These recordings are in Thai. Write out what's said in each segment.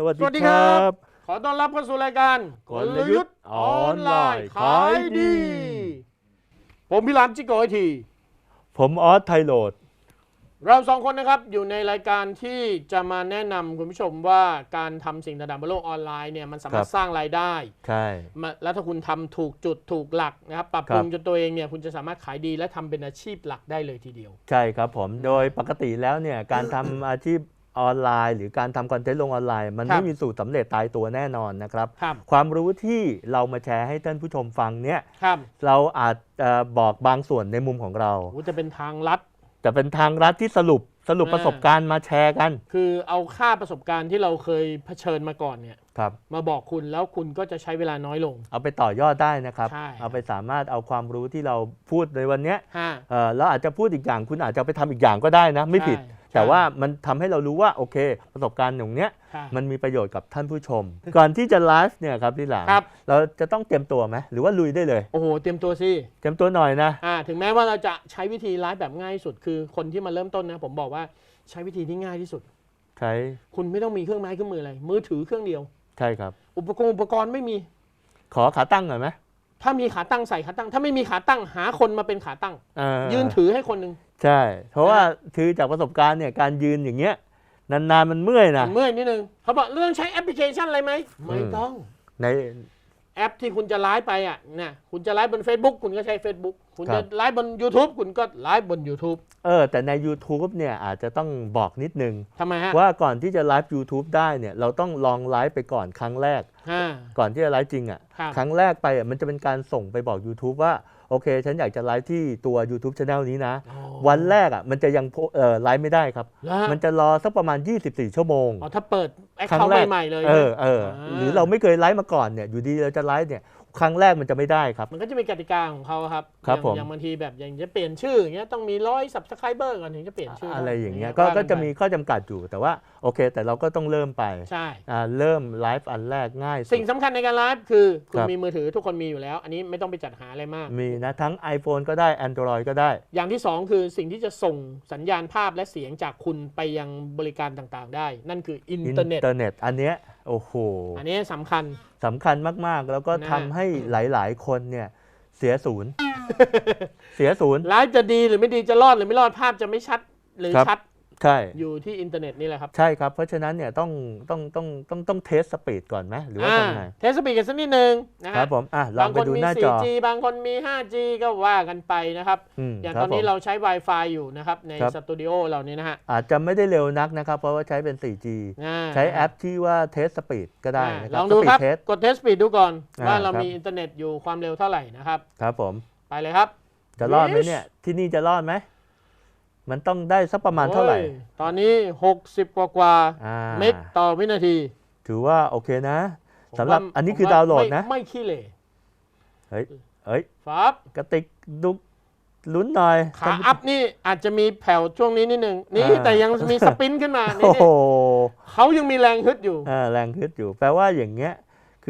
สวัสสวัสดีดีคครัรับบขอต้อนรับเข้าสู่รายการกลยุทธ์ออนไลน์ขายดี ผมพิรามจิโกไอที ผมออสไทยโหลดเราสองคนนะครับอยู่ในรายการที่จะมาแนะนำคุณผู้ชมว่าการทำสิ่งต่างๆบนโลกออนไลน์เนี่ยมันสามารคถรับ สร้างรายได้ใช่ มาแล้วถ้าคุณทำถูกจุดถูกหลักนะครับปรับปรุงครับ จนตัวเองเนี่ยคุณจะสามารถขายดีและทำเป็นอาชีพหลักได้เลยทีเดียว ใช่ครับผม โดยปกติแล้วเนี่ยการทำอาชีพ ออนไลน์ หรือการทำคอนเทนต์ลงออนไลน์ มันครัไม่บมีสูตรสำเร็จตายตัวแน่นอนนะครับครับความรู้ที่เรามาแชร์ให้ท่านผู้ชมฟังเนี่ยครับเราอาจจะบอกบางส่วนในมุมของเราโอ้จะเป็นทางลัดแต่เป็นทางรัฐที่สรุปสรุปอ่าประสบการณ์มาแชร์กัน คือเอาค่าประสบการณ์ที่เราเคยเผชิญมาก่อนเนี่ยครับมาบอกคุณแล้วคุณก็จะใช้เวลาน้อยลง เอาไปต่อยอดได้นะครับใช่เอาไปสามารถเอาความรู้ที่เราพูดในวันเนี้ยฮะเอ่อแล้วอาจจะพูดอีกอย่างคุณอาจจะไปทำอีกอย่างก็ได้นะ ไม่ผิดใช่ แต่ว่ามันทำให้เรารู้ว่าโอเค ประสบการณ์อย่างเนี้ยใช่มันมีประโยชน์กับท่านผู้ชม ก่อนที่จะไลฟ์เนี่ยครับพี่หลามครับเราจะต้องเตรียมตัวไหมหรือว่าลุยได้เลย โอ้โหเตรียมตัวสิเตรียมตัวหน่อยนะอ่าถึงแม้ว่าเราจะใช้วิธีไลฟ์แบบง่ายที่สุด คือคนที่มาเริ่มต้นนะผมบอกว่าใช้วิธีที่ง่ายที่สุดใช้คุณไม่ต้องมีเครื่องไม้เครื่องมืออะไรมือถือเครื่องเดียว ใช่ครับ อุปกรณ์อุปกรณ์ไม่มี ขอขาตั้งหน่อยไหม ถ้ามีขาตั้งใส่ขาตั้ง ถ้าไม่มีขาตั้งหาคนมาเป็นขาตั้งเออยืนถือให้คนหนึ่งใช่ เพราะว่าคือจากประสบการณ์เนี่ยการยืนอย่างเงี้ยนานๆมันเมื่อยนะเมื่อยนิดนึงเขาบอกเรื่องใช้แอปพลิเคชันอะไรไหมไม่อืมต้องใน แอปที่คุณจะไลฟ์ไปอะนะคุณจะไลฟ์บน Facebook คุณก็ใช้ Facebook คุณจะไลฟ์บน YouTube คุณก็ไลฟ์บน YouTube เออแต่ใน YouTube เนี่ยอาจจะต้องบอกนิดนึง ทำไมฮะว่าก่อนที่จะไลฟ์ YouTube ได้เนี่ยเราต้องลองไลฟ์ไปก่อนครั้งแรก อ่า ก่อนที่จะไลฟ์จริงอะครับ ครั้งแรกไปอะมันจะเป็นการส่งไปบอก YouTube ว่า โอเค ฉันอยากจะไลฟ์ที่ตัว YouTube Channel นี้นะอ๋อวันแรกอะมันจะยังโพเอ่อไลฟ์ไม่ได้ครับแล้วฮะมันจะรอสักประมาณ 24 ชั่วโมงอ๋อถ้าเปิดแอคครั้เคางท์แรกใหม่ๆเลยเอนะอเอออ่าหรือเราไม่เคยไลฟ์มาก่อนเนี่ยอยู่ดีเราจะไลฟ์เนี่ย ครั้งแรกมันจะไม่ได้ครับ มันก็จะมีกติกาของเขาครับครับอย่างผม อย่างบางทีแบบอย่างจะเปลี่ยนชื่ออย่างเงี้ยต้องมีร้อยสับสไครเบอร์ก่อนถึงจะเปลี่ยนชื่ออะอะไรอย่างเงี้ยก็ก็จะมีข้อจำกัดอยู่แต่ว่าโอเค แต่เราก็ต้องเริ่มไปใช่ อ่าเริ่มไลฟ์อันแรกง่ายสุดสิ่งสำคัญในการไลฟ์คือ คุณครับ มีมือถือทุกคนมีอยู่แล้ว อันนี้ไม่ต้องไปจัดหาอะไรมาก มีนะทั้ง iPhone ก็ได้ Android ก็ได้ อย่างที่สองคือสิ่งที่จะส่งสัญญาณภาพและเสียงจากคุณไปยังบริการต่างๆ ได้ นั่นคืออินอินเทอร์เน็ตเทอร์เน็ตอันเนี้ย โอ้โห อันนี้สำคัญ สำคัญมากๆ แล้วก็นะ ทำให้หลายๆ คนเนี่ยเสียศูนย์ เสียศูนย์ ไลฟ์จะดีหรือไม่ดีจะรอดหรือไม่รอดภาพจะไม่ชัดหรือครับ ชัด ใช่ อยู่ที่อินเทอร์เน็ตนี่แหละครับ ใช่ครับ เพราะฉะนั้นเนี่ยต้องต้องต้องต้องต้องเทสสปีดก่อนไหมหรือว่าอ่าทำไงเทสสปีดกันสักนิดนึงนะคฮะรับผมอะลองบางไปคนดูมีหน้าจอ 4G บางคนมี 5G ก็ว่ากันไปนะครับมอย่างคตรัอบนนี้ผมเราใช้ Wi-Fi อยู่นะครับ ในครับสตูดิโอเรานี่นะฮะ อาจจะไม่ได้เร็วนักนะครับ เพราะว่าใช้เป็น 4G อ่าใช้แอปที่ว่าเทสสปีดก็ได้อ่านะคลรับองดูครับสปีดเทสกดเทสสปีดดูก่อนอ่าว่าเราครับมีอินเทอร์เน็ตอยู่ความเร็วเท่าไหร่นะครับ ครับผม ไปเลยครับ จะรอดไหมเนี่ย ที่นี่จะรอดไหม มันต้องได้สักประมาณเท่าไหร่โอ้ยตอนนี้ 60 กว่ากว่าอ่าเมกต่อวินาที ถือว่าโอเคนะผมสำหรับว่าอันนี้คือผมดาวน์โหลดนะไม่ไม่ขี้เหร่เฮ้ยเฮ้ยฟับกระติกดุลุ้นหน่อย ขาอัพนี่อาจจะมีแผ่วช่วงนี้นิดนึง นี่อ่าแต่ยังมีสปรินต์ขึ้นมาโอ้นี่โหเขายังมีแรงฮึดอยู่อ่าแรงขึ้นอยู่ แปลว่าอย่างเงี้ย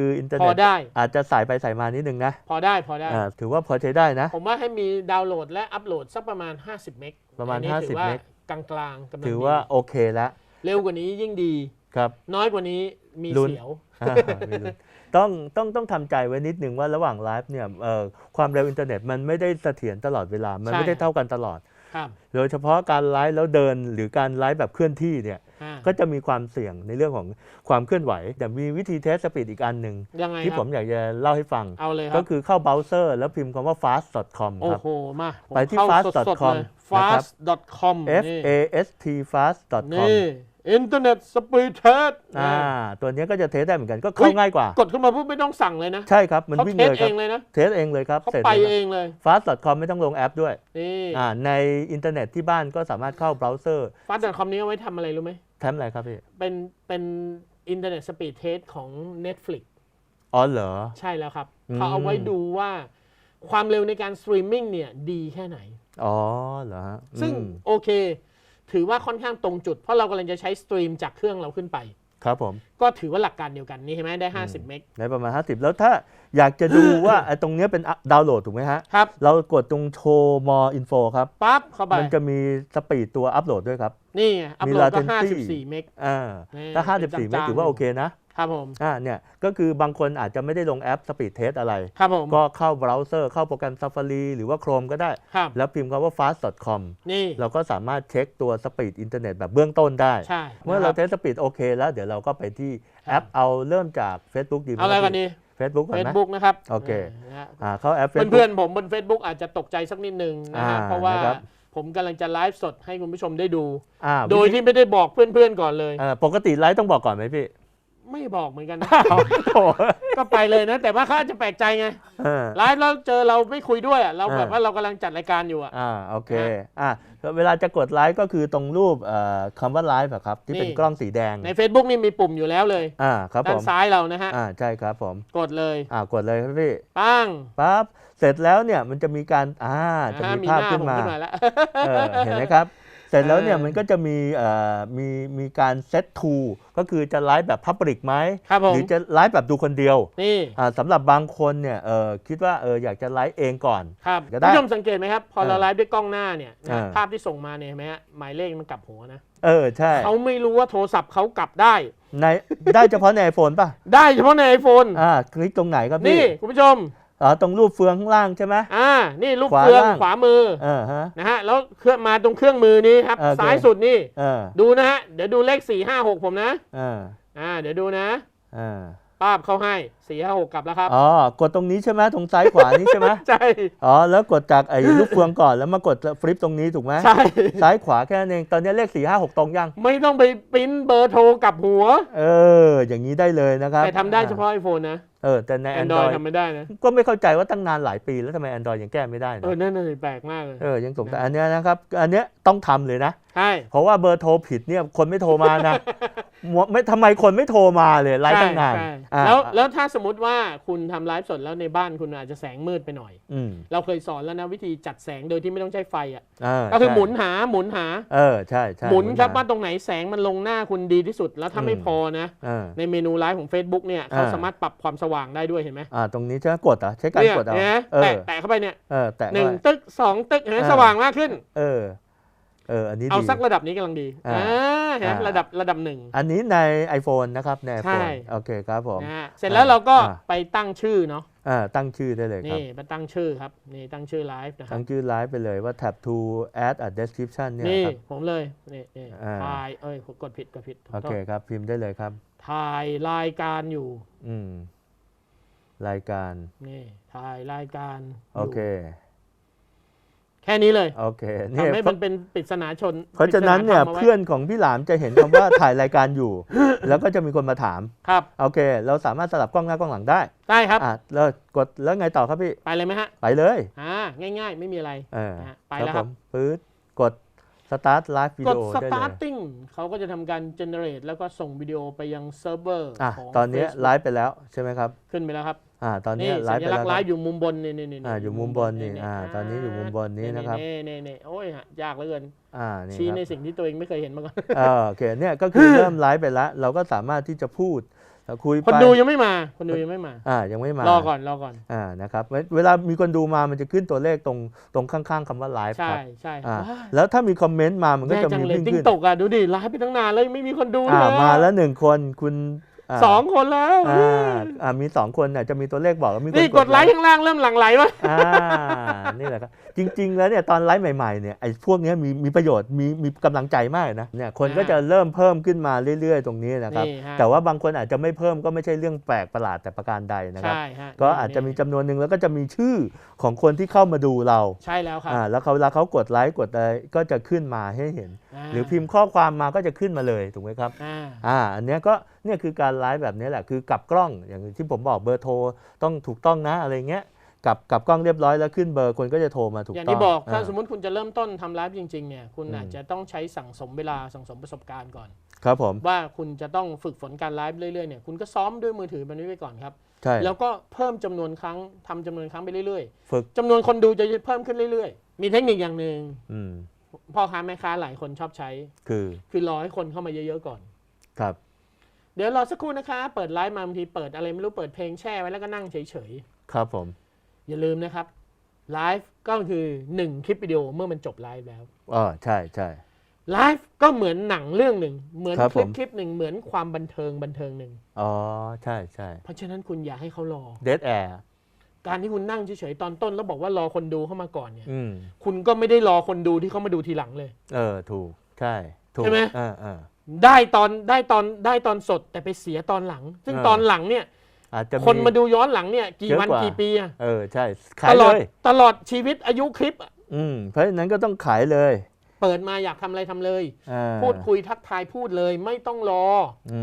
คืออินเทอร์พเน็อตได้ อาจจะสายไปสายมานิดนึงนะพอได้พอได้ อ่าถือว่าพอใช้ได้นะ ผมว่าให้มีดาวน์โหลดและอัปโหลดสักประมาณ 50 เมกประมาณอันนี้ถือ50ว่าเมก กลางกลางๆกำลังถือดีว่าโอเคแล้วเร็วกว่านี้ยิ่งดี ครับ น้อยกว่านี้มีลุ้น เสียว อ่าไม่รู้ต้องต้องต้องทำใจไว้นิดนึงว่าระหว่างไลฟ์เนี่ยเอ่อความเร็วอินเทอร์เน็ตมันไม่ได้เสถียรตลอดเวลา มันใช่ ไม่ได้เท่ากันตลอดครับ โดยเฉพาะการไลฟ์แล้วเดินหรือการไลฟ์แบบเคลื่อนที่เนี่ยอ่าก็จะมีความเสี่ยงในเรื่องของความเคลื่อนไหว แต่มีวิธีเทสสปีดอีกอันหนึ่งยังไงที่คผรับมอยากจะเล่าให้ฟังเอาเลยคก็รับคือเข้าเบราว์เซอร์แล้วพิมพ์คำว่า fast.com โอ้ครับโหมาผมไปที่เข้า fast.com สดๆเลยนะครับ fast.com f นี่ a s t fast.com นี่ อินเทอร์เน็ตสปีดเทสอ่าตัวเนี้ยก็จะเทสได้เหมือนกันก็เข้าง่ายกว่า กดขึ้นมาปุ๊บไม่ต้องสั่งเลยนะ ใช่ครับ มันเขาวิ่งเทเลสยคเอรับงเลยนะเทสเองเลยครับเขาเสร็จไปเลยครับเองเลย fast.com ไม่ต้องลงแอปด้วยนี่อ่าในอินเทอร์เน็ตที่บ้านก็สามารถเข้าเบราว์เซอร์ fast.com นี้เอาไว้ทำอะไรรู้ไหมแทมอะไรครับพี่ เป็นเป็นอินเทอร์เน็ตสปีดเทสของ Netflix อ๋อเหรอ ใช่แล้วครับอืมเขาเอาไว้ดูว่าความเร็วในการสตรีมมิ่งเนี่ยดีแค่ไหน อ๋อเหรอฮะซึ่งอืมโอเค ถือว่าค่อนข้างตรงจุด เพราะเรากำลังจะใช้สตรีมจากเครื่องเราขึ้นไป ครับผม ก็ถือว่าหลักการเดียวกันนี่เห็นไหมได้ 50 เมกในประมาณ 50 แล้วถ้าอยากจะดูว่าไอ้ตรงเนี้ยเป็นดาวน์โหลดถูกไหมฮะ ครับ เรากดตรงโชว์ more info ครับ ปั๊บเข้าไป มันจะมีสปีดตัวอัปโหลดด้วยครับ นี่ไงอัพมีโหลดก็ latency 54 เมก อ่านี่ถ้าเป็น54 ไม่จานๆถือว่าโอเคนะ ครับผมอ่าเนี่ยก็คือบางคนอาจจะไม่ได้ลงแอป Speed Test อะไร ครับผมก็เข้าเบราว์เซอร์เข้าโปรแกรม Safari หรือว่า Chrome ก็ได้ ครับแล้วพิมพ์คำว่า fast.com นี่เราก็สามารถเช็คตัวสปีดอินเทอร์เน็ตแบบเบื้องต้นได้ ใช่เมื่อเรานะคเทสสปีดโอเคแล้วเดี๋ยวเราก็ไปที่แอปเอาเริ่มจาก Facebook ดีไหมเอาอะไรกันดีเฟซบุ๊กก่อนไหม Facebook นะครับโอเค นะฮะอ่าเข้าแอป Facebook เพื่อนๆผมบน Facebook อาจจะตกใจสักนิดนึงนะฮะอ่าเพราะว่านะครับ ผมกำลังจะไลฟ์สดให้คุณผู้ชมได้ดู อ่าโดยที่ไม่ได้บอกเพื่อนๆก่อนเลย เอ่อปกติไลฟ์ต้องบอกก่อนไหมพี่ ไม่บอกเหมือนกันนะ โถ่ก็ไปเลยนะ แต่ว่าเขาอาจจะแปลกใจไงเออ ไลฟ์แล้วเจอเราไม่คุยด้วยอะเราแบบอ่า ว่าเรากำลังจัดรายการอยู่อะอ่าโอเคนะอ่าเวลาจะกดไลฟ์ก็คือตรงรูปเอ่อคำว่าไลฟ์อะครับ ที่เป็นนี่ กล้องสีแดงใน Facebook นี่มีปุ่มอยู่แล้วเลย อ่าครับผด้านมซ้ายเรานะฮะ อ่าใช่ครับผมกดเลยอ่ากดเลยครับพี่ปั้งปั๊บเสร็จแล้วเนี่ยมันจะมีการอ่าจะอ่ามีมีภาพหน้าขึ้นผมมาขึ้นมาแล้ว เออเห็นไหมครับ เสร็จแล้วเนี่ยเออมันก็จะมีเอ่อมีมีการเซตทูก็คือจะไลฟ์แบบพับลิกไหมครับผมหรือจะไลฟ์แบบดูคนเดียวนี่อ่าสำหรับบางคนเนี่ยเออคิดว่าเอออยากจะไลฟ์เองก่อนครับก็คุณได้ผู้ชมสังเกตไหมครับ พอเราเออไลฟ์ด้วยกล้องหน้าเนี่ยนะเออภาพที่ส่งมาเนี่ยเห็นไหมฮะหมายเลขมันกลับหัวนะเออใช่เขาไม่รู้ว่าโทรศัพท์เขากลับได้ในได้เฉพาะใน iPhone ป่ะ ได้เฉพาะในไอโฟนอ่าคลิกตรงไหนครับนี่พี่คุณผู้ชม อ๋อตรงรูปเฟืองข้างล่างใช่ไหมอ่า นี่ลูกขวาเครื่องล่างขวามือเออฮะนะฮะแล้วเครื่องมาตรงเครื่องมือนี้ครับโอเคซ้ายสุดนี่เออดูนะฮะเดี๋ยวดูเลข4 5 6ผมนะเอออ่าเดี๋ยวดูนะเออ ป้าบเข้าให้4 5 6กลับแล้วครับอ๋อกดตรงนี้ใช่ไหมตรงซ้ายขวานี้ใช่ไหมใช่อ๋อแล้วกดจากไอ้ลูกเฟืองก่อนแล้วมากดฟลิปตรงนี้ถูกไหมใช่ซ้ายขวาแค่นั้นเองตอนนี้เลข4 5 6ตรงยัง ไม่ต้องไปปริ้นเบอร์โทรกลับหัว เออ อย่างนี้ได้เลยนะครับแต่ทำได้เฉพาะไอโฟนนะเออแต่ในแอนดรอย Android ทำไม่ได้นะก็ไม่เข้าใจว่าตั้งนานหลายปีแล้วทำไม Android ยังแก้ไม่ได้เออนะนั่นน่ะสิแปลกมากเลยเออยังสงสัยอันเนี้ยนะครับ อันเนี้ยต้องทำเลยนะใช่เพราะว่าเบอร์โทรผิดเนี่ยคนไม่โทรมานะหมว ไม่ทำไมคนไม่โทรมาเลยไลฟ์ตั้งนานใช่อ่าแล้วแล้วถ้าสมมติว่าคุณทำไลฟ์สดแล้วในบ้านคุณอาจจะแสงมืดไปหน่อย อืมเราเคยสอนแล้วนะวิธีจัดแสงโดยที่ไม่ต้องใช้ไฟอะอ่าก็คือใช่หมุนหาหมุนหา เออใช่ใช่หมุนครับหว่าตรงไหนแสงมันลงหน้าคุณดีที่สุด แล้วถ้าอืมไม่พอนะเออในเมนูไลฟ์ของ Facebook เนี่ยเขาอ่า สามารถปรับความสว่างได้ด้วยเห็นไหมอ่าตรงนี้ใช่ไหมกดเหรอะใช้การเนี่ยกดเอาเห็นไหมเอแตะอแตะเข้าไปเนี่ยเออแตะหนึ่งเข้าไปตึกสองตึกเห็นไหมเออสว่างมากขึ้น เออ เอออันนี้เอาดีสักระดับนี้กำลังดีอ่าอ่าเห็นไหมอ่าระดับระดับหนึ่งอันนี้ใน iPhone นะครับในใช่ iPhone โอเคครับผมนะฮะเสร็จแล้วเราก็อ่าไปตั้งชื่อเนาะอ่าตั้งชื่อได้เลยครับ นี่ไปตั้งชื่อครับนี่ตั้งชื่อไลฟ์นะครัตั้บงชื่อไลฟ์ไปเลยว่า tab to add a description เนี่ยนี่ครับผมเลยนี่นี่อ่าถ่ายเอ้ยกดผิดกดผิดถูกโอต้เคองครับพิมพ์ได้เลยครับถ่ายรายการอยู่อืมรายการนี่ถ่ายรายการยู่โอเค แค่นี้เลยโอเคเนี่ยทำให้มันเป็นปริศนาชนเพราะฉะนั้นเนี่ยปริศาธรรมาไว้เพื่อนของพี่หลามจะเห็นคำว่าถ่ายรายการอยู่ แล้วก็จะมีคนมาถามครับโอเค เราสามารถสลับกล้องหน้ากล้องหลังได้ได้ครับอะแล้วกดแล้วไงต่อครับพี่ไปเลยไหมฮะไปเลยอ่าง่าย ๆ ไม่มีอะไรเออนะฮะไปแล้วครับผมปื๊ดกด start live กด video ได้เลย starting เขาก็จะทำการ generate แล้วก็ส่งวิดีโอไปยังเซิร์ฟเวอร์อะของตอนนี้ Facebook ไลฟ์ไปแล้วใช่ไหมครับ ขึ้นไปแล้วครับ อ่าตอนนี้นี่ไลสัฟ์ไปญลัแล้กวษณ์คไลรับฟ์อยู่มุมบนนี่นี่นี่อ่าอยู่มุมบนนี่อ่าตอนนี้อยู่มุมบนนี้นะครับนี่นี่นี่โอ้ยฮะยากเหลือเกินอ่านี่ชี้ครับในสิ่งที่ตัวเองไม่เคยเห็นมาก่อนเออโอเคเนี่ยก็คือ เริ่มไลฟ์ไปแล้วเราก็สามารถที่จะพูดแล้วคุยคนไปดูยังไม่มา คนดูยังไม่มา อ่ายังไม่มารรอก่อนรอก่อน อ่านะครับเวเวลามีคนดูมามันจะขึ้นตัวเลขตรงตรงข้างๆคำว่าไลฟ์ใช่ครับใช่อ่าว้ายแล้วถ้ามีคอมเมนต์มามันก็แย่จะจังมีเลยวิ่งติ้งขึ้นตกอะดูดิไลฟ์ไปตั้งนานแล้วยังไม่มีคนดูอ่าเลยมาแล้วหนึ่งคนคุณา สองคนแล้วอ่าอ่ามีสองคนน่ะจะมีตัวเลขบอกว่ามีคนนี่กดไลค์ข้างล่างเริ่มหลั่งไหลวะอ่านี่แหละครับจริง ๆ แล้วเนี่ยตอนไลฟ์ใหม่ๆเนี่ยไอ้พวกเนี้ยมีมีประโยชน์มีมีกำลังใจมากนะเนี่ยคนก็จะเริ่มเพิ่มขึ้นมาเรื่อย ๆ ตรงนี้นะครับนี่ฮะแต่ว่าบางคนอาจจะไม่เพิ่มก็ไม่ใช่เรื่องแปลกประหลาดแต่ประการใดนะครับใช่ฮะก็อาจจะมีจำนวนหนึ่งแล้วก็จะมีชื่อของคนที่เข้ามาดูเราใช่แล้วครับอ่าแล้วเขาเวลาเขากดไลค์กดอะไรก็จะขึ้นมาให้เห็นาหรือพิมพ์ข้อความมาก็จะขึ้นมาเลยถูกไหมครับอ่าอ่าอันเนี้ยก็เนี่ยคือการไลฟ์แบบนี้แหละคือกลับกล้องอย่างที่ผมบอกเบอร์โทรต้องถูกต้องนะอะไรเงี้ยกลับกลับกล้องเรียบร้อยแล้วขึ้นเบอร์คนก็จะโทรมาถูกอย่างต้องที่บอกถ้าาสมมติคุณจะเริ่มต้นทำไลฟ์จริงๆเนี่ยคุณอืมอาจจะต้องใช้สั่งสมเวลาสั่งสมประสบการณ์ก่อน ครับผมว่าคุณจะต้องฝึกฝนการไลฟ์เรื่อยๆเนี่ยคุณก็ซ้อมด้วยมือถือมันนี้ไปก่อนครับใช่แล้วก็เพิ่มจำนวนครั้งทำจำนวนครั้งไปเรื่อยฝึกๆจำนวนคนดูจะเพิ่มขึ้นเรื่อยๆ มีเทคนิคอย่างหนึ่งอืมพ่อค้าแม่ค้าหลายคนชอบใช้ คือ คือรอให้คนเข้ามาเยอะๆก่อน ครับ เดี๋ยวรอสักครู่นะคะ เปิดไลฟ์มาบางทีเปิดอะไรไม่รู้เปิดเพลงแช่ไว้แล้วก็นั่งเฉยครับผม ๆ อย่าลืมนะครับไลฟ์ก็คือ 1 คลิปวิดีโอเมื่อมันจบไลฟ์แล้วอ๋อใช่ใช่ ไลฟ์ก็เหมือนหนังเรื่องหนึ่ง เหมือนครับคลิปผม คลิปหนึ่งเหมือนความบันเทิงบันเทิงหนึ่งอ๋อ ใช่ใช่ เพราะฉะนั้นคุณอย่าให้เขารอเดดแอร์การที่คุณนั่งเฉยๆตอนต้นแล้วบอกว่ารอคนดูเข้ามาก่อนเนี่ยอืม คุณก็ไม่ได้รอคนดูที่เขามาดูทีหลังเลย เออ ถูก ใช่ ถูกใช่ไหมอ่าอ่า ได้ตอนได้ตอนได้ตอนสดแต่ไปเสียตอนหลัง ซึ่งเออตอนหลังเนี่ย อาจจะคนมาดูย้อนหลังเนี่ย กี่เยอะวันกว่ากี่ปีอะเออใช่ขาตยลอเลดยตลอดชีวิตอายุคลิปอะอืมเพราะฉะนั้นก็ต้องขายเลยเปิดมาอยากทำอะไรทำเลย อ่าพูดคุยทักทายพูดเลยไม่ต้องรออื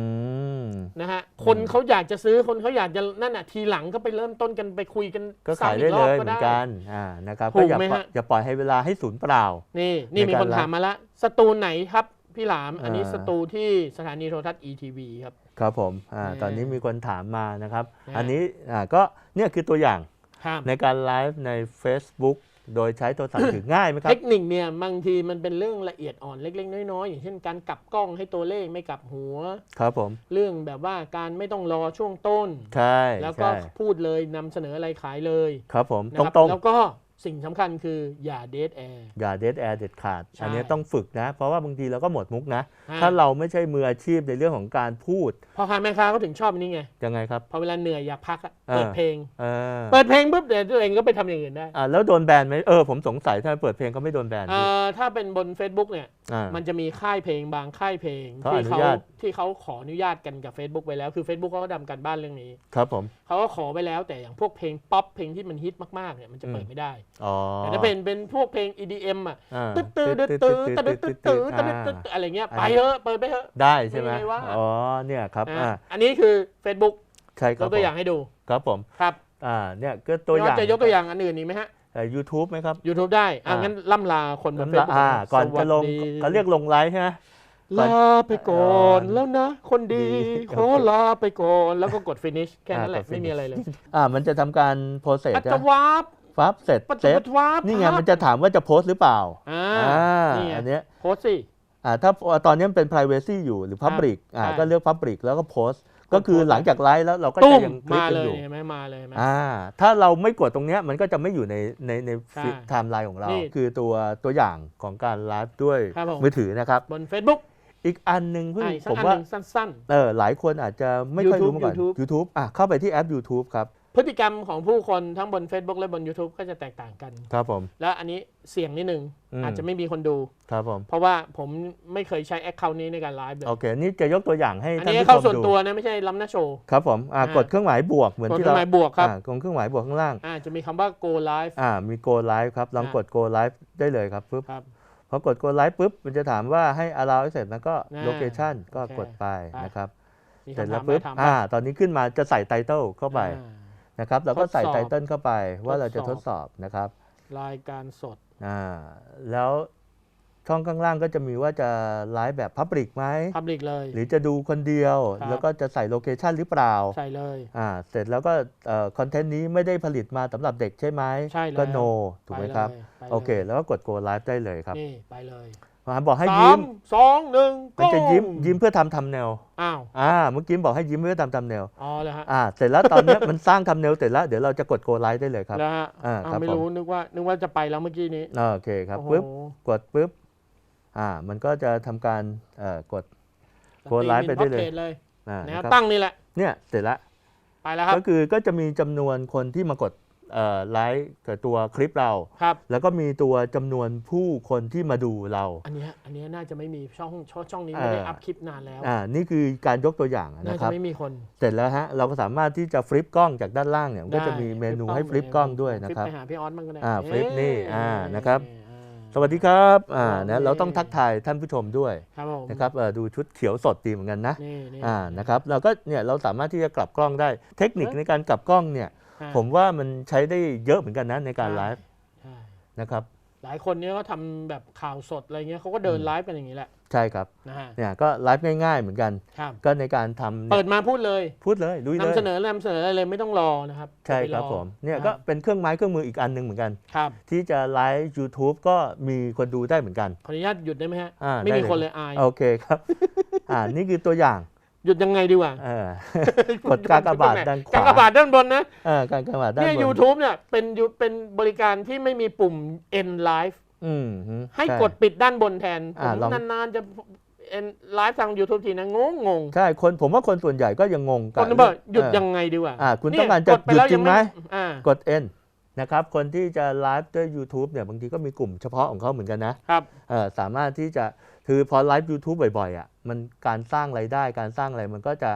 ม นะฮะคนเขาอยากจะซื้อคนเขาอยากจะนั่นน่ะทีหลังก็ไปเริ่มต้นกันไปคุยกันก็ขายซ้ำได้อีรเลอบยเหมือนกันอ่านะครับถูก็กอย่าไหมปล่อยฮะ อย่าปล่อยให้เวลาให้สูญเปล่า นี่นี่ในมีการคนไลฟ์ถามมาละสตูไหนครับ พี่หลาม อันนี้อ่าสตูที่สถานีโทรทัศน์ ETV ครับ ครับผมอ่าเออตอนนี้มีคนถามมานะครับนะอันนี้อ่าก็เนี่ยคือตัวอย่างครับในการไลฟ์ใน Facebook โดยใช้โทรศัพท์ถือง่ายไหมครัเทบคนิคเนี่ยบางทีมันเป็นเรื่องละเอียดอ่อนเล็ก ๆ น้อยๆ อย่างเช่นการกลับกล้องให้ตัวเลขไม่กลับหัว ครับผม เรื่องแบบว่าการไม่ต้องรอช่วงต้น ใช่ แล้วก็ใช่พูดเลยนำเสนออะไรขายเลย ครับผมนะตรงครับตรงแล้วก็ สิ่งสำคัญคืออย่าเดทแอร์อย่าเด a แอร์เด็ดขาดใช่อันนี้ต้องฝึกนะ เพราะว่าบางทีเราก็หมดมุกนะอ่าถ้าเราไม่ใช่มืออาชีพในเรื่องของการพูดพ่อค้าแม่ค้าเขาถึงชอบอันนี้ไง ยังไงครับ พอเวลาเหนื่อยอยากพักอะเออเปิดเพลงเออเปิดเพลงปุ๊บเดี๋ยวตัวเองก็ไปทำอย่างอื่นได้อ่าแล้วโดนแบนไหมเออผมสงสัยถ้าเปิดเพลงก็ไม่โดนแบนเอ่อถ้าเป็นบน Facebook เนี่ยอ่ามันจะมีค่ายเพลงบางค่ายเพลงเขาที่อนุเขาญาตที่เขาขออนุญาตกันกับ Facebook ไปแล้วคือ Facebook เขาก็ดำกันบ้านเรื่องนี้ครับผมเขาก็ขอไปแล้วแต่อย่างพวกเพลงป๊อปเพลงที่มันฮิตมากๆเนี่ยมันจะเปิดไม่ได้อ๋อแต่ถ้าเป็นเป็นพวกเพลง EDM อะอ่าตึ๊ดตื้อตึ๊ดตื้อตึ๊ดตื้อตื้อตึ๊ดตื้ออะไรเงี้ยไปเถอะเปิดไปเถอะได้ใช่ไหมไม่ได้ว่าอ๋อเนี่ยครับนะอ่าอันนี้คือ Facebook ใช่คยรับกตัวอย่างให้ดูครับผมครับอ่าเนี่ยก็ตัวอย่างจะยกตัวอย่างอันอื่นอีกไหมฮะยูทูบไหมครับ YouTube ได้อะอ่างั้งั้นล่ำลาคนบนลำเฟละซบุ๊กอ่าก่อนจะลงสวัสดีเขาเรียกลงไลฟ์ใช่ไหม ลาไปก่อนก่อนแล้วนะ คนดีดีขอลาไปก่อน แล้วก็กด finish แค่นั้นแหละอ่ากดไม่มีอะไรเลยอ่ามันจะทำการโพสเซสปัจจนะวาบฟับเสร็จปัจเซจุฟบันวาบนี่ไงมันจะถามว่าจะโพสต์หรือเปล่าอ่าอ่านี่ไงอันเนี้ยโพสต์สิอ่าถ้าตอนนี้มันเป็น privacy อยู่หรือ public อ่าใช่ก็เลือก public แล้วก็โพสต์ก็คือโพสต์หลังจากไลฟ์แล้วเราก็ตุ้จะมยังคลิกมากันเลอยยู่เห็นไหมมาเลยเห็นไหมอ่าถ้าเราไม่กดตรงเนี้ยมันก็จะไม่อยู่ในในในใช่ไทม์ไลน์ของเรานี่คือตัวตัวอย่างของการไลฟ์ด้วยครับผมมือถือนะครับ บน Facebook อีกอันหนึ่งเพิ่งอะอีกสักผมอันหว่านึ่งสั้น เออหลายคนอาจจะไม่ค่อยรู้ YouTube มาก่อน YouTube YouTube อะเข้าไปที่แอป YouTube ครับ ๆ พฤติกรรมของผู้คนทั้งบน Facebook และบน YouTube ก็จะแตกต่างกัน ครับผม แล้วอันนี้เสี่ยงนิดนึง อืม อาจจะไม่มีคนดู ครับผม เพราะว่าผมไม่เคยใช้แอคเคาท์นี้ในการไลฟ์เลยโอเค นี่จะยกตัวอย่างให้อันท่านนี้ผู้เข้าชส่มวนดูตัวนะไม่ใช่ล้ำหน้าโชว์ ครับผมอะอ่ากดเครื่องหมายบวกเหมือนกดที่เครื่อเรางหมายบวกครับอ่ากดเครื่องหมายบวกข้างล่าง อ่าจะมีคำว่า go live อ่ามี go live ครับลองอะกด go live ได้เลยครับปุ๊บครับ พอกด go live ปุ๊บมันจะถามว่าให้ allow access แล้วก็อ่า location ก็โอเคกดไปไป นะครับมีเสร็จคำแล้ถาวมไหมปุ๊บถามอ่าป่ะตอนนี้ขึ้นมาจะใส่ title เข้าไปอ่า นะครับแล้วก็ใส่ ทดสอบ title เข้าไปว่าเราจะททดดสสอบอบนะครับรายการสด อ่าแล้ว ช่องข้างล่างก็จะมีว่าจะไลฟ์แบบ Public ไหม Public เลย หรือจะดูคนเดียวครับแล้วก็จะใส่โลเคชันหรือเปล่า ใช่เลยอ่าเสร็จแล้วก็คอนเทนต์นี้ไม่ได้ผลิตมาสำหรับเด็กใช่ไหมใช่แล้วก็ no ถูกไหมครับไปลยโอเค แล้วก็กด go live ได้เลยครับ นี่ ไปเลยมาบอกให้สายิ้มมสองหนึ่งมันจะยิ้มก้ยิ้มเพื่อทำทำแนวอ้าวอ่าเมื่อกี้บอกให้ยิ้มเพื่อทำทำแนวอ๋อเลยฮะอ่าเสร็จแล้วตอนเนี้ยมันสร้างทำแนวเสร็จแล้วเดี๋ยวเราจะกด go live ได้เลยครับแล้วฮะอ่าอ้าวครับไม่ผมรู้นึกว่านึกว่าจะไปแล้วเมื่อกี้นี้อ่าโอเคครับโอ้โหปุ๊บกดปุ๊บ อ่ามันก็จะทำการเอ่อกดโพสต์ไลฟ์ไปได้เลยสตรีมอินพอร์ตรทเลยอ่านะครับนะครับตั้งนี่แหละ เนี่ยเสร็จแล้วไปแล้วครับก็คือก็จะมีจำนวนคนที่มากดเอ่อไลค์กับตัวคลิปเรา ครับ แล้วก็มีตัวจำนวนผู้คนที่มาดูเรา อันเนี้ยอันเนี้ยน่าจะไม่มีช่องช่องช่องนี้ไม่ได้เอออั อัพคลิปนานแล้ว อ่านี่คือการยกตัวอย่างน่านะคจะรับ ไม่มีคน เสร็จแล้วฮะเราก็สามารถที่จะฟลิปกล้องจากด้านล่างเนี่ยมันก็จะได้มีเมนูให้ฟลิปกล้องด้วยนะครับฟลิปไปหาพี่ออสบ้างก็ได้อ่าฟลิปนี่เอ่านะครับอ่า สวัสดีครับอ่าโอเคนะเราต้องทักทายท่านผู้ชมด้วยครับผมนะครับเอ่อดูชุดเขียวสดดีเหมือนกันนะนี่นี่อ่านะครับเราก็เนี่ยเราสามารถที่จะกลับกล้องได้ เทคนิคเอ๊ะในการกลับกล้องเนี่ยอ่าผมว่ามันใช้ได้เยอะเหมือนกันนะในการไลฟ์ใช่นะครับ หลายคนเนี้ยก็ทำแบบข่าวสดอะไรเงี้ยเขาก็เดินอืมไลฟ์กันอย่างนี้แหละใช่ครับนะฮะเนี่ยก็ไลฟ์ง่ายๆเหมือนกัน ครับ ก็ในการทำเปิเนี่ยดมาพูดเลยพูดเลยลุยเลยนำเสนอนำเสนออะไรเลยไม่ต้องรอนะครับใช่ครับไปอผมเนี่ยะก็เป็นเครื่องไม้เครื่องมืออีกอันหนึ่งเหมือนกัน ครับ ที่จะไลฟ์ YouTube ก็มีคนดูได้เหมือนกัน ขออนุญาตหยุดได้ไหมฮะ อ่าไม่ได้มีเลย คนเลยอาย โอเคครับ อ่านี่คือตัวอย่าง หยุดยังไงดีวะเออกดกากบาทด้านขวากากบาทด้านบนนะเออการกบาทด้านเนี่ยบน YouTube เนี่ยเป็นยูเป็นบริการที่ไม่มีปุ่ม end live อืมฮึให้ช่กดปิดด้านบนแทนผอ่ามลองนานๆจะ end live ทาง YouTube ทีนะงงงงใช่คนผมว่าคนส่วนใหญ่ก็ยังงงคกันนึกว่าหยุดเออยังไงดีวะอ่าคุณเนี่ต้องการจะกดปแล้วหยุดจริงไหมอ่ากด N นะครับคนที่จะไลฟ์ด้วย YouTube เนี่ยบางทีก็มีกลุ่มเฉพาะของเขาเหมือนกันนะครับเออสามารถที่จะ คือพอไลฟ์ YouTube บ่อยๆอะมันการสร้างไรายได้การสร้างอะไรมันก็จะ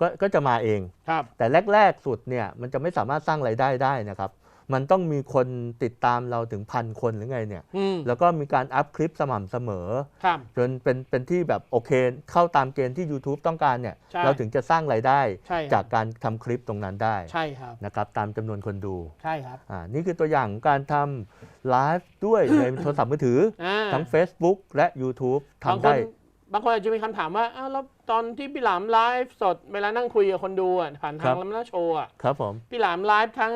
ก็ก็จะมาเอง ครับ แต่แรก ๆ สุดเนี่ยมันจะไม่สามารถสร้างไรายได้ได้นะครับ มันต้องมีคนติดตามเราถึงพันคนหรือไงเนี่ยอืมแล้วก็มีการอัพคลิปสม่ำเสมอครับจนเป็นเป็นที่แบบโอเค เข้าตามเกณฑ์ที่ YouTube ต้องการเนี่ยใช่เราถึงจะสร้างไรายได้ใช่ครับจากการทำคลิปตรงนั้นได้ใช่ครับนะครับตามจำนวนคนดูใช่ครับอ่านี่คือตัวอย่างของการทำไลฟ์ด้วยในโทรศัพท์มือถืออ่าทั้ง Facebook และ YouTube บางทำคได้นบางคนอาจจะมีคำถามว่าอ้าวแล้วตอนที่พี่หลามไลฟ์สดเวลานั่งคุยกับคนดูอะผ่านทางลำน้าโชว์อะครับผมพี่หลามไลฟ์ทั้ง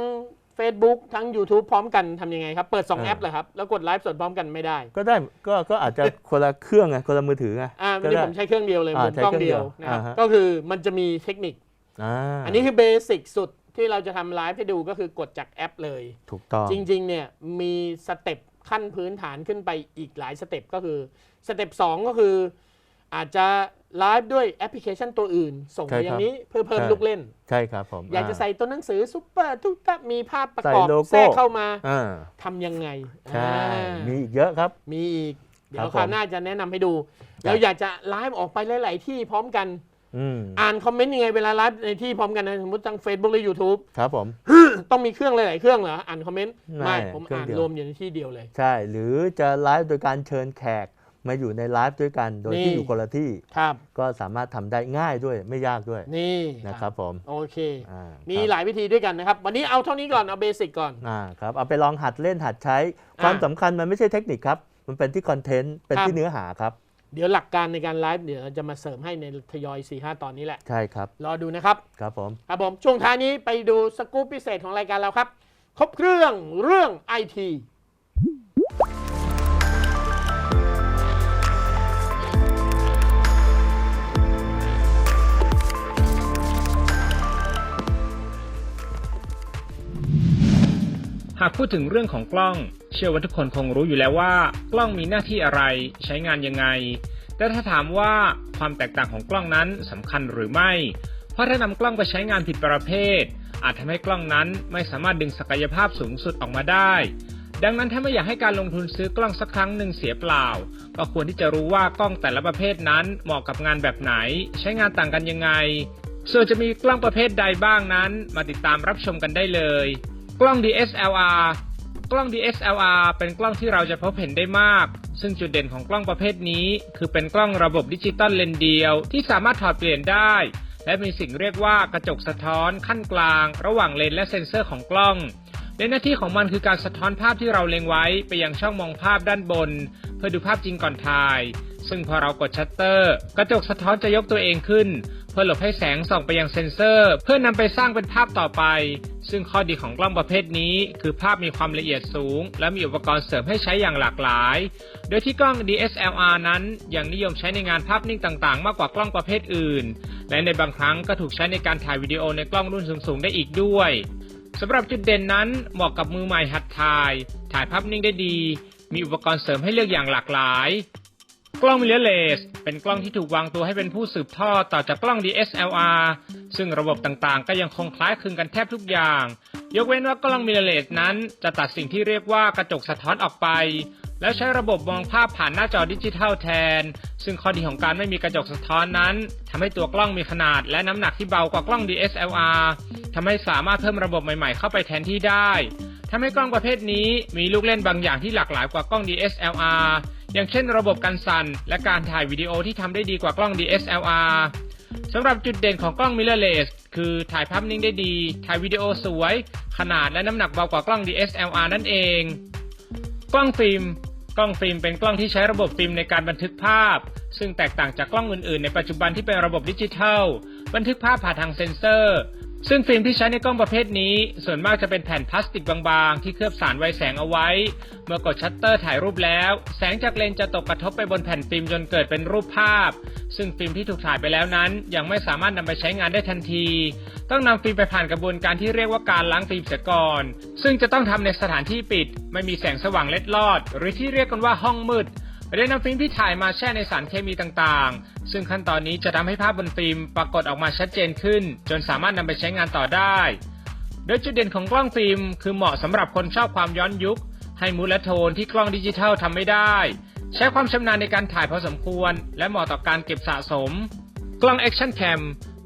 Facebook ทั้ง YouTube พร้อมกันทำยังไงครับ เปิด2เออแอปเหรอครับ แล้วกดไลฟ์สดพร้อมกันไม่ได้ ก็ได้ก็ก็อาจจะคนละเครื่องไงคนละมือถือไงอ่าก็วันนี้ได้ผมใช้เครื่องเดียวเลยอ่าผมกล้องใช้เครื่องเดียวเดียวนะครับอ่าฮะก็คือมันจะมีเทคนิคอ่าอันนี้คือเบสิกสุดที่เราจะทำไลฟ์ให้ดูก็คือกดจากแอปเลยถูกต้องจริง ๆ เนี่ยมีสเต็ปขั้นพื้นฐานขึ้นไปอีกหลายสเต็ปก็คือสเต็ปสองก็คืออาจจะ ไลฟ์ด้วยแอปพลิเคชันตัวอื่น ส่งไปอย่างนี้เพื่อเพิ่มลูกเล่น ใช่ครับผม อยากจะใส่ตัวหนังสือซุปเปอร์ทุกตะมีภาพประกอบใส่โลโก้แทรกเข้ามาอ่าทำยังไงใช่อ่ามีอีกเยอะครับ มีอีก เดี๋ยครัวบคราวผมหน้าจะแนะนำให้ดูได้เราอยากจะไลฟ์ออกไปหลาย ๆ ที่พร้อมกันอืมอ่านคอมเมนต์ยังไงเวลาไลฟ์ในที่พร้อมกันนะสมมติทาง Facebook หรือ YouTube ครับผม ต้องมีเครื่องหลาย ๆ เครื่องเหรอ อ่านคอมเมนต์ ไม่ไม่ผมเครื่องอ่านเดียวรวมอยู่ในที่เดียวเลย ใช่ หรือจะไลฟ์โดยการเชิญแขก มาอยู่ในไลฟ์ด้วยกัน โดยที่นี่อยู่คนละที่ครับก็สามารถทำได้ง่ายด้วยไม่ยากด้วยนี่นะครับผมโอเคอ่ามีครับหลายวิธีด้วยกันนะครับ วันนี้เอาเท่านี้ก่อนเอาเบสิกก่อนอ่าครับเอาไปลองหัดเล่นหัดใช้ ความสำคัญมันไม่ใช่เทคนิคครับ มันเป็นที่คอนเทนต์เป็นครับที่เนื้อหาครับเดี๋ยวหลักการในการไลฟ์เดี๋ยวเราจะมาเสริมให้ในทยอย 4 5 ตอนนี้แหละ ใช่ครับ รอดูนะครับ ครับผมครับผม ช่วงท้ายนี้ไปดูสกู๊ปพิเศษของรายการเราครับ ครบเครื่องเรื่องไอที หากพูดถึงเรื่องของกล้อง เชื่อว่าทุกคนคงรู้อยู่แล้วว่า กล้องมีหน้าที่อะไร ใช้งานยังไง แต่ถ้าถามว่าความแตกต่างของกล้องนั้นสำคัญหรือไม่ เพราะถ้านำกล้องไปใช้งานผิดประเภท อาจทำให้กล้องนั้นไม่สามารถดึงศักยภาพสูงสุดออกมาได้ ดังนั้นถ้าไม่อยากให้การลงทุนซื้อกล้องสักครั้งหนึ่งเสียเปล่า ก็ควรที่จะรู้ว่ากล้องแต่ละประเภทนั้นเหมาะกับงานแบบไหน ใช้งานต่างกันยังไงส่วนจะมีกล้องประเภทใดบ้างนั้น มาติดตามรับชมกันได้เลย กล้อง DSLR กล้อง DSLR เป็นกล้องที่เราจะพบเห็นได้มาก ซึ่งจุดเด่นของกล้องประเภทนี้ คือเป็นกล้องระบบดิจิตอลเลนเดียว ที่สามารถถอดเปลี่ยนได้ และมีสิ่งเรียกว่ากระจกสะท้อน ขั้นกลาง ระหว่างเลนและเซ็นเซอร์ของกล้องและหน้าที่ของมันคือการสะท้อนภาพที่เราเล็งไว้ไปยังช่องมองภาพด้านบน เพื่อดูภาพจริงก่อนถ่าย ซึ่งพอเรากดชัตเตอร์ กระจกสะท้อนจะยกตัวเองขึ้น เพื่อหลบให้แสงส่องไปยังเซ็นเซอร์ เพื่อนำไปสร้างเป็นภาพต่อไป ซึ่งข้อดีของกล้องประเภทนี้ คือภาพมีความละเอียดสูง และมีอุปกรณ์เสริมให้ใช้อย่างหลากหลาย โดยที่กล้อง DSLR นั้นยังนิยมใช้ในงานภาพนิ่งต่างๆ มากกว่ากล้องประเภทอื่น และในบางครั้งก็ถูกใช้ในการถ่ายวิดีโอในกล้องรุ่นสูงๆ ได้อีกด้วยสำหรับจุดเด่นนั้นเหมาะกับมือใหม่หัดถ่าย ถ่ายภาพนิ่งได้ดี มีอุปกรณ์เสริมให้เลือกอย่างหลากหลาย กล้อง mirrorless เป็นกล้องที่ถูกวางตัวให้เป็นผู้สืบทอดต่อจากกล้อง DSLR ซึ่งระบบต่างๆ ก็ยังคงคล้ายคลึงกันแทบทุกอย่าง ยกเว้นว่ากล้อง mirrorless นั้นจะตัดสิ่งที่เรียกว่ากระจกสะท้อนออกไป แล้วใช้ระบบมองภาพผ่านหน้าจอดิจิทัลแทน ซึ่งข้อดีของการไม่มีกระจกสะท้อนนั้นทำให้ตัวกล้องมีขนาดและน้ำหนักที่เบากว่ากล้อง DSLR ทำให้สามารถเพิ่มระบบใหม่ๆ เข้าไปแทนที่ได้ ทำให้กล้องประเภทนี้มีลูกเล่นบางอย่างที่หลากหลายกว่ากล้อง DSLR อย่างเช่นระบบกันสั่นและการถ่ายวิดีโอที่ทำได้ดีกว่ากล้อง DSLR สำหรับจุดเด่นของกล้อง mirrorless คือถ่ายภาพนิ่งได้ดี ถ่ายวิดีโอสวย ขนาดและน้ำหนักเบากว่ากล้อง DSLR นั่นเอง กล้องฟิล์ม กล้องฟิล์มเป็นกล้องที่ใช้ระบบฟิล์มในการบันทึกภาพ ซึ่งแตกต่างจากกล้องอื่นๆ ในปัจจุบันที่เป็นระบบดิจิทัล บันทึกภาพผ่านทางเซ็นเซอร์ ซึ่งฟิล์มที่ใช้ในกล้องประเภทนี้ ส่วนมากจะเป็นแผ่นพลาสติกบางๆ ที่เคลือบสารไวแสงเอาไว้ เมื่อกดชัตเตอร์ถ่ายรูปแล้ว แสงจากเลนส์จะตกกระทบไปบนแผ่นฟิล์มจนเกิดเป็นรูปภาพ ซึ่งฟิล์มที่ถูกถ่ายไปแล้วนั้น ยังไม่สามารถนำไปใช้งานได้ทันที ต้องนำฟิล์มไปผ่านกระบวนการที่เรียกว่าการล้างฟิล์มเสียก่อน ซึ่งจะต้องทำในสถานที่ปิด ไม่มีแสงสว่างเล็ดลอด หรือที่เรียกกันว่าห้องมืดได้นำฟิล์มที่ถ่ายมาแช่ในสารเคมีต่างๆ ซึ่งขั้นตอนนี้จะทำให้ภาพบนฟิล์มปรากฏออกมาชัดเจนขึ้น จนสามารถนำไปใช้งานต่อได้ โดยจุดเด่นของกล้องฟิล์ม คือเหมาะสำหรับคนชอบความย้อนยุค ให้มูดและโทนที่กล้องดิจิทัลทำไม่ได้ ใช้ความชำนาญในการถ่ายพอสมควร และเหมาะต่อการเก็บสะสม กล้อง Action Cam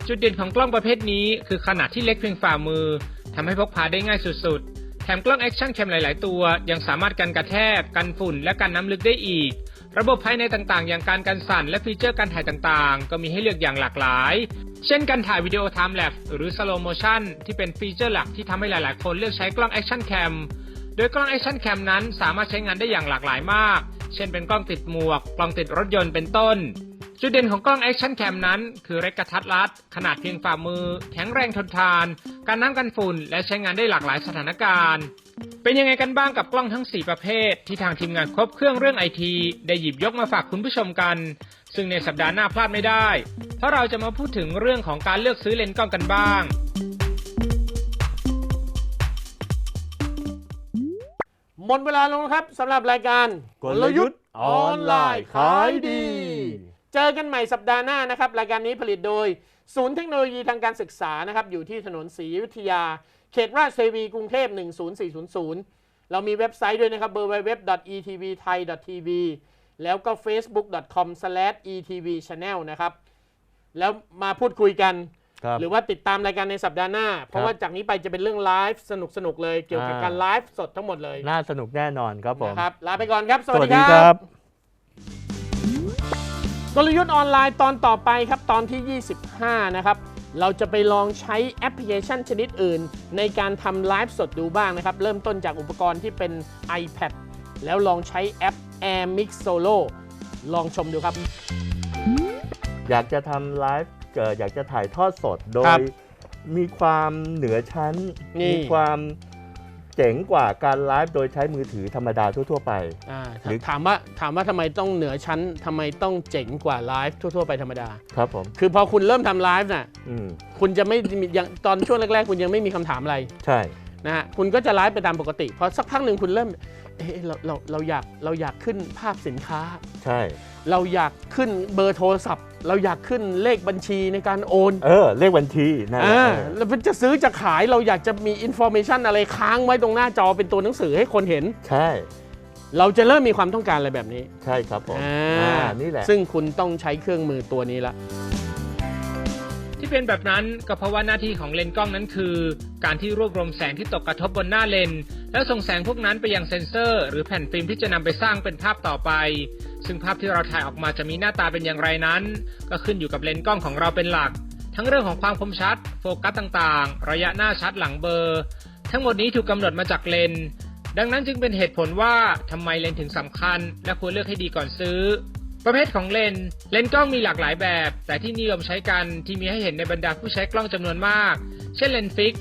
จุดเด่นของกล้องประเภทนี้ คือขนาดที่เล็กเพียงฝ่ามือทำให้พกพาได้ง่ายสุดๆ แถมกล้อง Action Cam หลาย ๆ ตัว ยังสามารถกันกระแทก กันฝุ่น และกันน้ำลึกได้อีก ระบบภายในต่างๆ อย่างการกันสั่นและฟีเจอร์การถ่ายต่างๆ ก็มีให้เลือกอย่างหลากหลาย เช่นการถ่ายวิดีโอ Time Lapse หรือ Slow Motion ที่เป็นฟีเจอร์หลักที่ทำให้หลายๆ คนเลือกใช้กล้อง Action Cam โดยกล้อง Action Cam นั้นสามารถใช้งานได้อย่างหลากหลายมาก เช่นเป็นกล้องติดหมวก กล้องติดรถยนต์เป็นต้น จุดเด่นของกล้อง Action Cam นั้น คือเล็กกระทัดรัด ขนาดเพียงฝ่ามือ แข็งแรงทนทาน การน้ำกันฝุ่น และใช้งานได้หลากหลายสถานการณ์ เป็นยังไงกันบ้างกับกล้องทั้ง 4 ประเภท ที่ทางทีมงานครบเครื่องเรื่องไอทีได้หยิบยกมาฝากคุณผู้ชมกัน ซึ่งในสัปดาห์หน้าพลาดไม่ได้ เพราะเราจะมาพูดถึงเรื่องของการเลือกซื้อเลนส์กล้องกันบ้างหมดเวลาลงแล้วครับสำหรับรายการกลยุทธ์ออนไลน์ขายดี เจอกันใหม่สัปดาห์หน้านะครับ รายการนี้ผลิตโดย ศูนย์เทคโนโลยีทางการศึกษานะครับ อยู่ที่ถนนศรีอยุธยา เขตราชเทวีกรุงเทพ 10400 เรามีเว็บไซต์ด้วยนะครับ www.etvthai.tv แล้วก็ facebook.com/etvchannel นะครับ แล้วมาพูดคุยกันครับหรือว่าติดตามรายการในสัปดาห์หน้า เพราะว่าจากนี้ไปจะเป็นเรื่องไลฟ์สนุกๆเลยเกี่ยวกับอ่าการไลฟ์สดทั้งหมดเลย น่าสนุกแน่นอนครับผมนะครับลาไปก่อนครับสสวัสวัสดีดีคครัรับบ กลยุทธ์ออนไลน์ตอนต่อไปครับตอนที่ 25 นะครับ เราจะไปลองใช้แอปพลิเคชันชนิดอื่น ในการทำไลฟ์สดดูบ้างนะครับ เริ่มต้นจากอุปกรณ์ที่เป็น iPad แล้วลองใช้แอป Air Mix Solo ลองชมดูครับ อยากจะทำไลฟ์เอ่ออยากจะถ่ายทอดสดโดครัยบมีความเหนือชั้น นี่ มีความ เจ๋งกว่าการไลฟ์โดยใช้มือถือธรรมดาทั่ว ๆ ไป อ่าหรือ ถามว่าถามว่าทำไมต้องเหนือชั้นทำไมต้องเจ๋งกว่าไลฟ์ทั่ว ๆ ไปธรรมดา ครับผม คือพอคุณเริ่มทำไลฟ์น่ะอืมคุณจะไม่มีอย่างตอนช่วงแรก ๆ คุณยังไม่มีคำถามอะไรใช่ นะฮะคุณก็จะไลฟ์ไปตามปกติพอสักพักหนึ่งคุณเริ่ม เอะเราเราเราอยากเราอยากขึ้นภาพสินค้า ใช่ เราอยากขึ้นเบอร์โทรศัพท์ เราอยากขึ้นเลขบัญชีในการโอนเออ เลขบัญชีนั่นแหละอ่าเออแล้วจะซื้อจะขายเราอยากจะมีอินโฟเมชันอะไรค้างไว้ตรงหน้าจอเป็นตัวหนังสือให้คนเห็น ใช่ เราจะเริ่มมีความต้องการอะไรแบบนี้ ใช่ครับผมอ่อ่าานี่แหละ ซึ่งคุณต้องใช้เครื่องมือตัวนี้ละ ที่เป็นแบบนั้นก็เพราะว่าหน้าที่ของเลนส์กล้องนั้นคือ การที่รวบรวมแสงที่ตกกระทบบนหน้าเลน แล้วส่งแสงพวกนั้นไปยังเซ็นเซอร์ หรือแผ่นฟิล์มที่จะนำไปสร้างเป็นภาพต่อไป ซึ่งภาพที่เราถ่ายออกมาจะมีหน้าตาเป็นอย่างไรนั้น ก็ขึ้นอยู่กับเลนส์กล้องของเราเป็นหลัก ทั้งเรื่องของความคมชัด โฟกัสต่างๆ ระยะหน้าชัดหลังเบอร์ ทั้งหมดนี้ถูกกำหนดมาจากเลนดังนั้นจึงเป็นเหตุผลว่าทำไมเลนส์ถึงสำคัญ และควรเลือกให้ดีก่อนซื้อ ประเภทของเลนส์เลนส์กล้องมีหลากหลายแบบ แต่ที่นิยมใช้กันที่มีให้เห็นในบรรดาผู้ใช้กล้องจำนวนมาก เช่นเลนส์ฟิก